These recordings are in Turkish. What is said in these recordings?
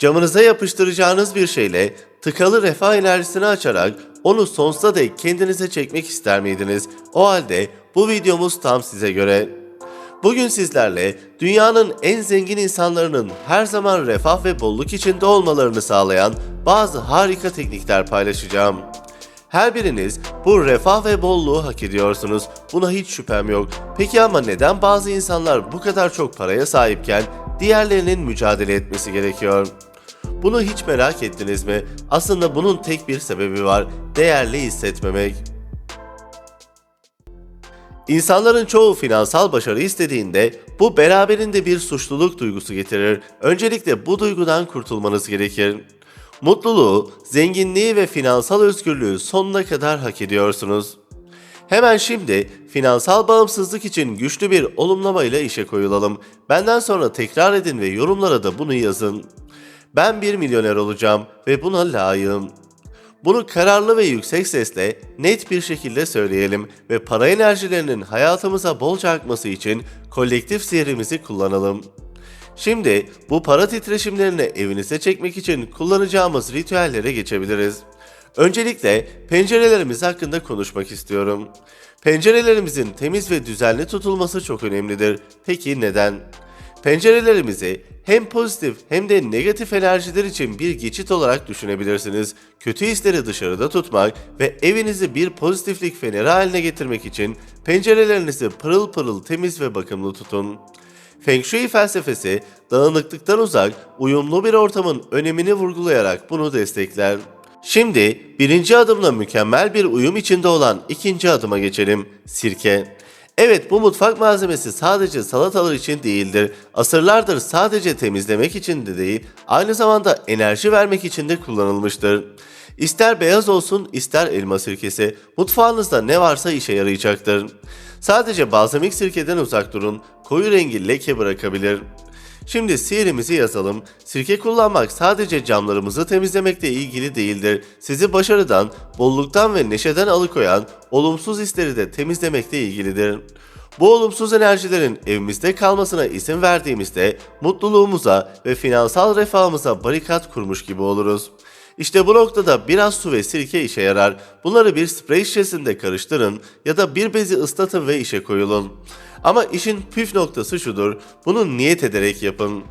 Camınıza yapıştıracağınız bir şeyle tıkalı refah enerjisini açarak onu sonsuza dek kendinize çekmek ister miydiniz? O halde bu videomuz tam size göre. Bugün sizlerle dünyanın en zengin insanlarının her zaman refah ve bolluk içinde olmalarını sağlayan bazı harika teknikler paylaşacağım. Her biriniz bu refah ve bolluğu hak ediyorsunuz. Buna hiç şüphem yok. Peki ama neden bazı insanlar bu kadar çok paraya sahipken diğerlerinin mücadele etmesi gerekiyor? Bunu hiç merak ettiniz mi? Aslında bunun tek bir sebebi var. Değerli hissetmemek. İnsanların çoğu finansal başarı istediğinde bu beraberinde bir suçluluk duygusu getirir. Öncelikle bu duygudan kurtulmanız gerekir. Mutluluğu, zenginliği ve finansal özgürlüğü sonuna kadar hak ediyorsunuz. Hemen şimdi finansal bağımsızlık için güçlü bir olumlamayla işe koyulalım. Benden sonra tekrar edin ve yorumlara da bunu yazın. Ben bir milyoner olacağım ve buna layığım. Bunu kararlı ve yüksek sesle net bir şekilde söyleyelim ve para enerjilerinin hayatımıza bolca akması için kolektif sihrimizi kullanalım. Şimdi bu para titreşimlerini evinize çekmek için kullanacağımız ritüellere geçebiliriz. Öncelikle pencerelerimiz hakkında konuşmak istiyorum. Pencerelerimizin temiz ve düzenli tutulması çok önemlidir. Peki neden? Pencerelerimizi hem pozitif hem de negatif enerjiler için bir geçit olarak düşünebilirsiniz. Kötü hisleri dışarıda tutmak ve evinizi bir pozitiflik feneri haline getirmek için pencerelerinizi pırıl pırıl temiz ve bakımlı tutun. Feng Shui felsefesi dağınıklıktan uzak, uyumlu bir ortamın önemini vurgulayarak bunu destekler. Şimdi birinci adımla mükemmel bir uyum içinde olan ikinci adıma geçelim. Sirke. Evet bu mutfak malzemesi sadece salatalar için değildir. Asırlardır sadece temizlemek için de değil, aynı zamanda enerji vermek için de kullanılmıştır. İster beyaz olsun ister elma sirkesi, mutfağınızda ne varsa işe yarayacaktır. Sadece balzamik sirkeden uzak durun, koyu rengi leke bırakabilir. Şimdi sihrimizi yazalım. Sirke kullanmak sadece camlarımızı temizlemekle ilgili değildir. Sizi başarıdan, bolluktan ve neşeden alıkoyan olumsuz hisleri de temizlemekle ilgilidir. Bu olumsuz enerjilerin evimizde kalmasına izin verdiğimizde mutluluğumuza ve finansal refahımıza barikat kurmuş gibi oluruz. İşte bu noktada biraz su ve sirke işe yarar. Bunları bir sprey şişesinde karıştırın ya da bir bezi ıslatın ve işe koyulun. Ama işin püf noktası şudur. Bunu niyet ederek yapın.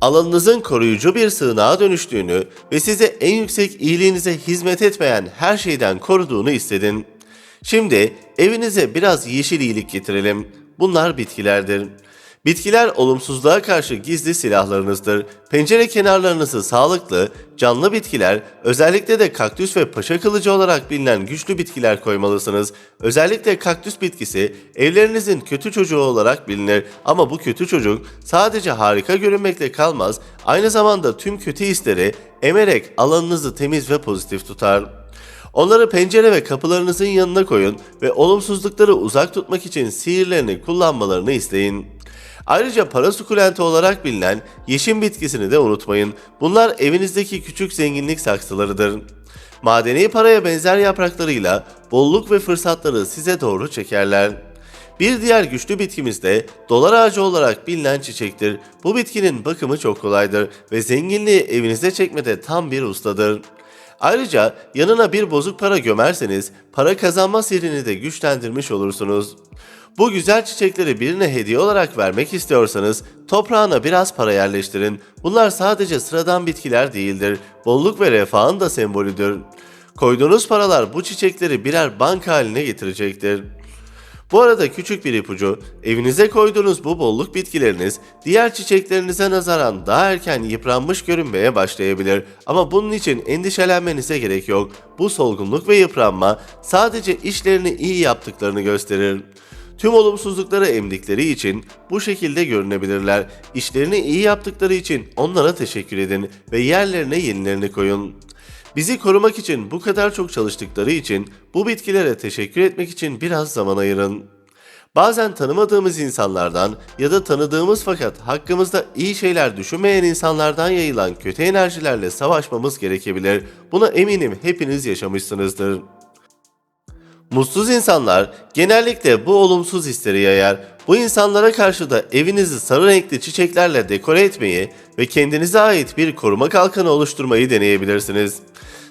Alanınızın koruyucu bir sığınağa dönüştüğünü ve size en yüksek iyiliğinize hizmet etmeyen her şeyden koruduğunu hissedin. Şimdi evinize biraz yeşil iyilik getirelim. Bunlar bitkilerdir. Bitkiler olumsuzluğa karşı gizli silahlarınızdır. Pencere kenarlarınızı sağlıklı, canlı bitkiler, özellikle de kaktüs ve paşa kılıcı olarak bilinen güçlü bitkiler koymalısınız. Özellikle kaktüs bitkisi evlerinizin kötü çocuğu olarak bilinir ama bu kötü çocuk sadece harika görünmekle kalmaz, aynı zamanda tüm kötü hisleri emerek alanınızı temiz ve pozitif tutar. Onları pencere ve kapılarınızın yanına koyun ve olumsuzlukları uzak tutmak için sihirlerini kullanmalarını isteyin. Ayrıca para sukulenti olarak bilinen yeşim bitkisini de unutmayın. Bunlar evinizdeki küçük zenginlik saksılarıdır. Madeni paraya benzer yapraklarıyla bolluk ve fırsatları size doğru çekerler. Bir diğer güçlü bitkimiz de dolar ağacı olarak bilinen çiçektir. Bu bitkinin bakımı çok kolaydır ve zenginliği evinize çekmede tam bir ustadır. Ayrıca yanına bir bozuk para gömerseniz para kazanma sihrini de güçlendirmiş olursunuz. Bu güzel çiçekleri birine hediye olarak vermek istiyorsanız toprağına biraz para yerleştirin. Bunlar sadece sıradan bitkiler değildir. Bolluk ve refahın da sembolüdür. Koyduğunuz paralar bu çiçekleri birer banka haline getirecektir. Bu arada küçük bir ipucu, evinize koyduğunuz bu bolluk bitkileriniz diğer çiçeklerinize nazaran daha erken yıpranmış görünmeye başlayabilir. Ama bunun için endişelenmenize gerek yok. Bu solgunluk ve yıpranma sadece işlerini iyi yaptıklarını gösterir. Tüm olumsuzlukları emdikleri için bu şekilde görünebilirler. İşlerini iyi yaptıkları için onlara teşekkür edin ve yerlerine yenilerini koyun. Bizi korumak için bu kadar çok çalıştıkları için bu bitkilere teşekkür etmek için biraz zaman ayırın. Bazen tanımadığımız insanlardan ya da tanıdığımız fakat hakkımızda iyi şeyler düşünmeyen insanlardan yayılan kötü enerjilerle savaşmamız gerekebilir. Buna eminim hepiniz yaşamışsınızdır. Mutsuz insanlar genellikle bu olumsuz hisleri yayar. Bu insanlara karşı da evinizi sarı renkli çiçeklerle dekore etmeyi ve kendinize ait bir koruma kalkanı oluşturmayı deneyebilirsiniz.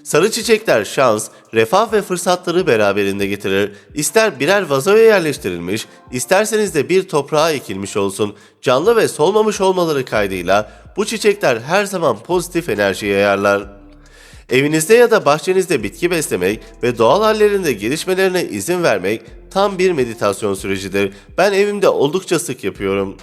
Sarı çiçekler şans, refah ve fırsatları beraberinde getirir. İster birer vazoya yerleştirilmiş, isterseniz de bir toprağa ekilmiş olsun. Canlı ve solmamış olmaları kaydıyla bu çiçekler her zaman pozitif enerji yayarlar. Evinizde ya da bahçenizde bitki beslemek ve doğal hallerinde gelişmelerine izin vermek tam bir meditasyon sürecidir. Ben evimde oldukça sık yapıyorum.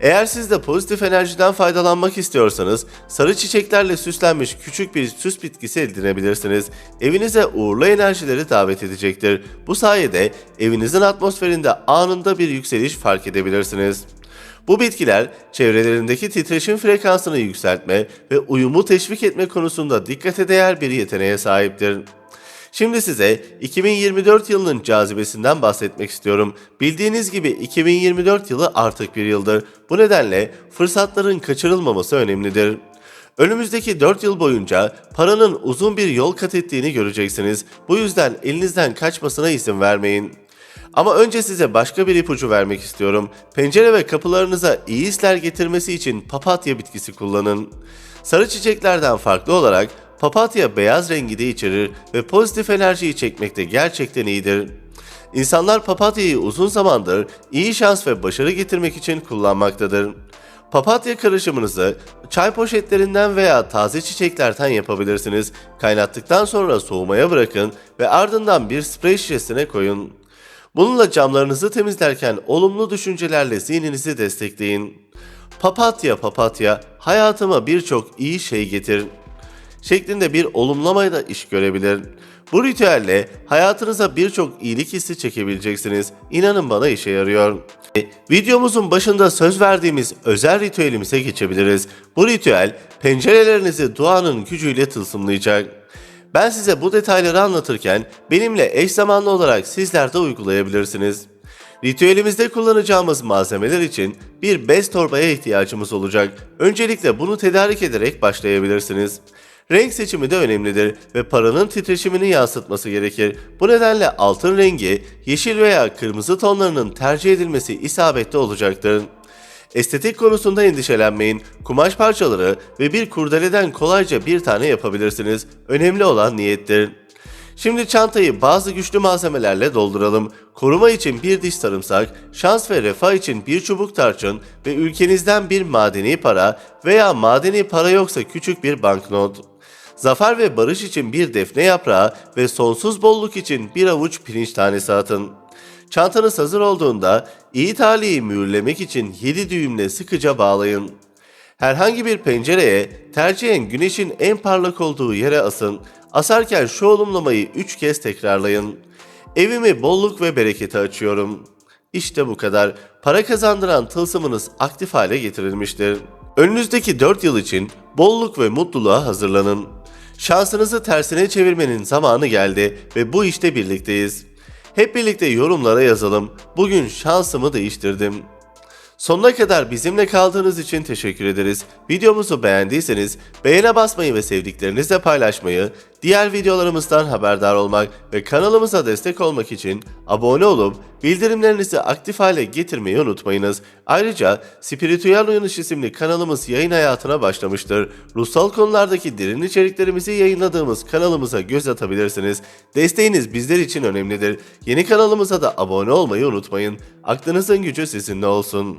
Eğer siz de pozitif enerjiden faydalanmak istiyorsanız sarı çiçeklerle süslenmiş küçük bir süs bitkisi edinebilirsiniz. Evinize uğurlu enerjileri davet edecektir. Bu sayede evinizin atmosferinde anında bir yükseliş fark edebilirsiniz. Bu bitkiler çevrelerindeki titreşim frekansını yükseltme ve uyumu teşvik etme konusunda dikkate değer bir yeteneğe sahiptir. Şimdi size 2024 yılının cazibesinden bahsetmek istiyorum. Bildiğiniz gibi 2024 yılı artık bir yıldır. Bu nedenle fırsatların kaçırılmaması önemlidir. Önümüzdeki 4 yıl boyunca paranın uzun bir yol kat ettiğini göreceksiniz. Bu yüzden elinizden kaçmasına izin vermeyin. Ama önce size başka bir ipucu vermek istiyorum. Pencere ve kapılarınıza iyi hisler getirmesi için papatya bitkisi kullanın. Sarı çiçeklerden farklı olarak papatya beyaz rengi de içerir ve pozitif enerjiyi çekmekte gerçekten iyidir. İnsanlar papatyayı uzun zamandır iyi şans ve başarı getirmek için kullanmaktadır. Papatya karışımınızı çay poşetlerinden veya taze çiçeklerden yapabilirsiniz. Kaynattıktan sonra soğumaya bırakın ve ardından bir sprey şişesine koyun. Bununla camlarınızı temizlerken olumlu düşüncelerle zihninizi destekleyin. Papatya papatya hayatıma birçok iyi şey getir şeklinde bir olumlamayla iş görebilir. Bu ritüelle hayatınıza birçok iyilik hissi çekebileceksiniz. İnanın bana işe yarıyor. E, Videomuzun başında söz verdiğimiz özel ritüelimize geçebiliriz. Bu ritüel pencerelerinizi duanın gücüyle tılsımlayacak. Ben size bu detayları anlatırken benimle eş zamanlı olarak sizler de uygulayabilirsiniz. Ritüelimizde kullanacağımız malzemeler için bir bez torbaya ihtiyacımız olacak. Öncelikle bunu tedarik ederek başlayabilirsiniz. Renk seçimi de önemlidir ve paranın titreşimini yansıtması gerekir. Bu nedenle altın rengi, yeşil veya kırmızı tonlarının tercih edilmesi isabetli olacaktır. Estetik konusunda endişelenmeyin. Kumaş parçaları ve bir kurdeleden kolayca bir tane yapabilirsiniz. Önemli olan niyettir. Şimdi çantayı bazı güçlü malzemelerle dolduralım. Koruma için bir diş sarımsak, şans ve refah için bir çubuk tarçın ve ülkenizden bir madeni para veya madeni para yoksa küçük bir banknot. Zafer ve barış için bir defne yaprağı ve sonsuz bolluk için bir avuç pirinç tanesi atın. Çantanız hazır olduğunda iyi talihi mühürlemek için 7 düğümle sıkıca bağlayın. Herhangi bir pencereye tercihen güneşin en parlak olduğu yere asın. Asarken şu olumlamayı 3 kez tekrarlayın. Evimi bolluk ve berekete açıyorum. İşte bu kadar. Para kazandıran tılsımınız aktif hale getirilmiştir. Önünüzdeki 4 yıl için bolluk ve mutluluğa hazırlanın. Şansınızı tersine çevirmenin zamanı geldi ve bu işte birlikteyiz. Hep birlikte yorumlara yazalım. Bugün şansımı değiştirdim. Sonuna kadar bizimle kaldığınız için teşekkür ederiz. Videomuzu beğendiyseniz beğene basmayı ve sevdiklerinizle paylaşmayı, diğer videolarımızdan haberdar olmak ve kanalımıza destek olmak için abone olup bildirimlerinizi aktif hale getirmeyi unutmayınız. Ayrıca Spiritüel Uyanış isimli kanalımız yayın hayatına başlamıştır. Ruhsal konulardaki derin içeriklerimizi yayınladığımız kanalımıza göz atabilirsiniz. Desteğiniz bizler için önemlidir. Yeni kanalımıza da abone olmayı unutmayın. Aklınızın gücü sizinle olsun.